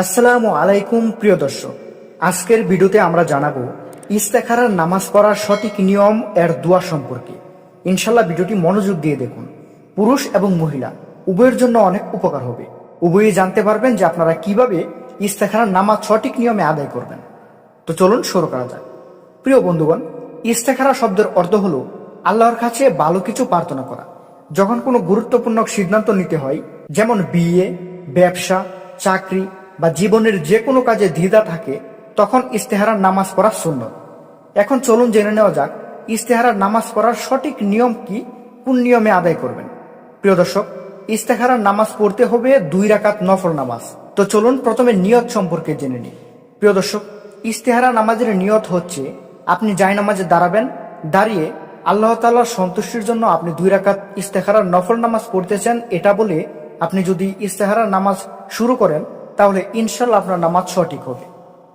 আসসালামু আলাইকুম, প্রিয় দর্শক। আজকের ভিডিওতে আমরা জানাব, ইস্তেখারার নামাজ পড়ার সঠিক নিয়ম এর দোয়া সম্পর্কে। ইনশাল্লাহ ভিডিওটি মনোযোগ দিয়ে দেখুন। পুরুষ এবং মহিলা, উভয়ের জন্য অনেক উপকার হবে। উভয়ই জানতে পারবেন যে আপনারা কীভাবে ইস্তেখারার নামাজ সঠিক নিয়মে আদায় করবেন। তো চলুন শুরু করা যাক। প্রিয় বন্ধুগণ, ইস্তেখারা শব্দের অর্থ হলো আল্লাহর কাছে ভালো কিছু প্রার্থনা করা। যখন কোনো গুরুত্বপূর্ণ সিদ্ধান্ত নিতে হয়, যেমন বিয়ে, ব্যবসা, চাকরি বা জীবনের যে কোনো কাজে দ্বিধা থাকে, তখন ইস্তেহারার নামাজ পড়া সুন্নত। এখন চলুন জেনে নেওয়া যাক ইস্তেহারার নামাজ পড়ার সঠিক নিয়ম কি, কোন নিয়মে আদায় করবেন? প্রিয় দর্শক ইস্তেহারার নামাজ পড়তে হবে দুই রাকাত নফল নামাজ। তো চলুন প্রথমে নিয়ত সম্পর্কে জেনে নিই। প্রিয় দর্শক ইস্তেহারা নামাজের নিয়ত হচ্ছে, আপনি যাই নামাজে দাঁড়াবেন, দাঁড়িয়ে আল্লাহ তাল্লাহর সন্তুষ্টির জন্য আপনি দুই রাকাত ইস্তেহারার নফল নামাজ পড়তেছেন, এটা বলে আপনি যদি ইস্তেহারার নামাজ শুরু করেন তাহলে ইনশাল্লাহ আপনার নামাজ সঠিক হবে।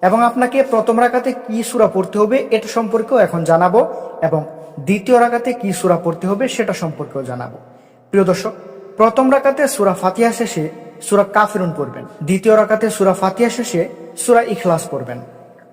এবং আপনাকে প্রথম রাকাতে কি সুরা পড়তে হবে এটা সম্পর্কেও এখন জানাব এবং দ্বিতীয় রাকাতে কি সুরা পড়তে হবে সেটা সম্পর্কেও জানাব। প্রিয় দর্শক, প্রথম রাকাতে সুরা ফাতিহা শেষে সুরা কাফিরুন পড়বেন। দ্বিতীয় রাকাতে সুরা ফাতিহা শেষে সুরা ইখলাস পড়বেন।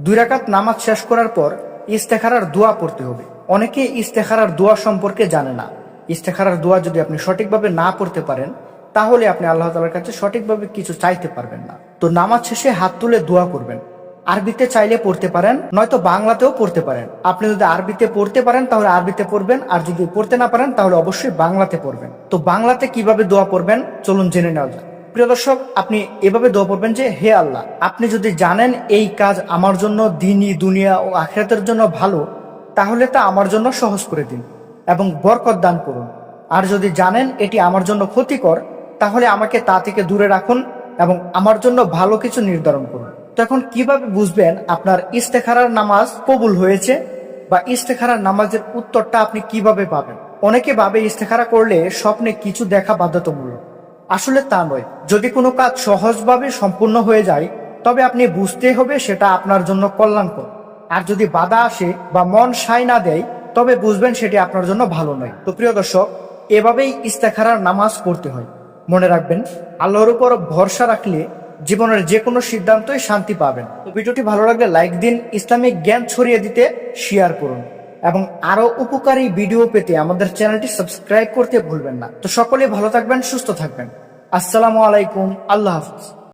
দুই রাকাত নামাজ শেষ করার পর ইস্তেখারার দোয়া পড়তে হবে। অনেকে ইস্তেখারার দোয়া সম্পর্কে জানে না। ইস্তেখারার দোয়া যদি আপনি সঠিকভাবে না পড়তে পারেন তাহলে আপনি আল্লাহ তালার কাছে সঠিকভাবে কিছু চাইতে পারবেন না। তো নামাজ শেষে হাত তুলে দোয়া করবেন। আরবিতে চাইলে পড়তে পারেন, নয়তো বাংলাতেও পড়তে পারেন। আপনি যদি আরবিতে পড়তে পারেন, তাহলে আরবিতে পড়বেন, আর যদি পড়তে না পারেন, তাহলে অবশ্যই বাংলাতে পড়বেন। তো বাংলাতে কীভাবে দোয়া পড়বেন? চলুন জেনে নেওয়া যাক। প্রিয় দর্শক, আপনি এভাবে দোয়া পড়বেন যে, হে আল্লাহ, আপনি যদি জানেন এই কাজ আমার জন্য দিনই, দুনিয়া ও আখেরাতের জন্য ভালো, তাহলে তা আমার জন্য সহজ করে দিন এবং বরকত দান করুন। আর যদি জানেন এটি আমার জন্য ক্ষতিকর তাহলে আমাকে তা থেকে দূরে রাখুন এবং আমার জন্য ভালো কিছু নির্ধারণ করুন। তো এখন কীভাবে বুঝবেন আপনার ইস্তেখারার নামাজ কবুল হয়েছে বা ইস্তেখারার নামাজের উত্তরটা আপনি কীভাবে পাবেন? অনেকে ভাবে ইস্তেখারা করলে স্বপ্নে কিছু দেখা বাধ্যতামূলক। আসলে তা নয়। যদি কোনো কাজ সহজভাবে সম্পূর্ণ হয়ে যায়, তবে আপনি বুঝতে হবে সেটা আপনার জন্য কল্যাণকর। আর যদি বাধা আসে বা মন সায় না দেয়, তবে বুঝবেন সেটি আপনার জন্য ভালো নয়। তো প্রিয় দর্শক, এভাবেই ইস্তেখারার নামাজ পড়তে হয়। মনে রাখবেন, আল্লাহর উপর ভরসা রাখলে জীবনের যে কোনো সিদ্ধান্তই শান্তি পাবেন। তো ভিডিওটি ভালো লাগলে লাইক দিন, ইসলামিক জ্ঞান ছড়িয়ে দিতে শেয়ার করুন। এবং আরও উপকারী ভিডিও পেতে আমাদের চ্যানেলটি সাবস্ক্রাইব করতে ভুলবেন না। তো সকলে ভালো থাকবেন, সুস্থ থাকবেন। আসসালামু আলাইকুম, আল্লাহ হাফিজ।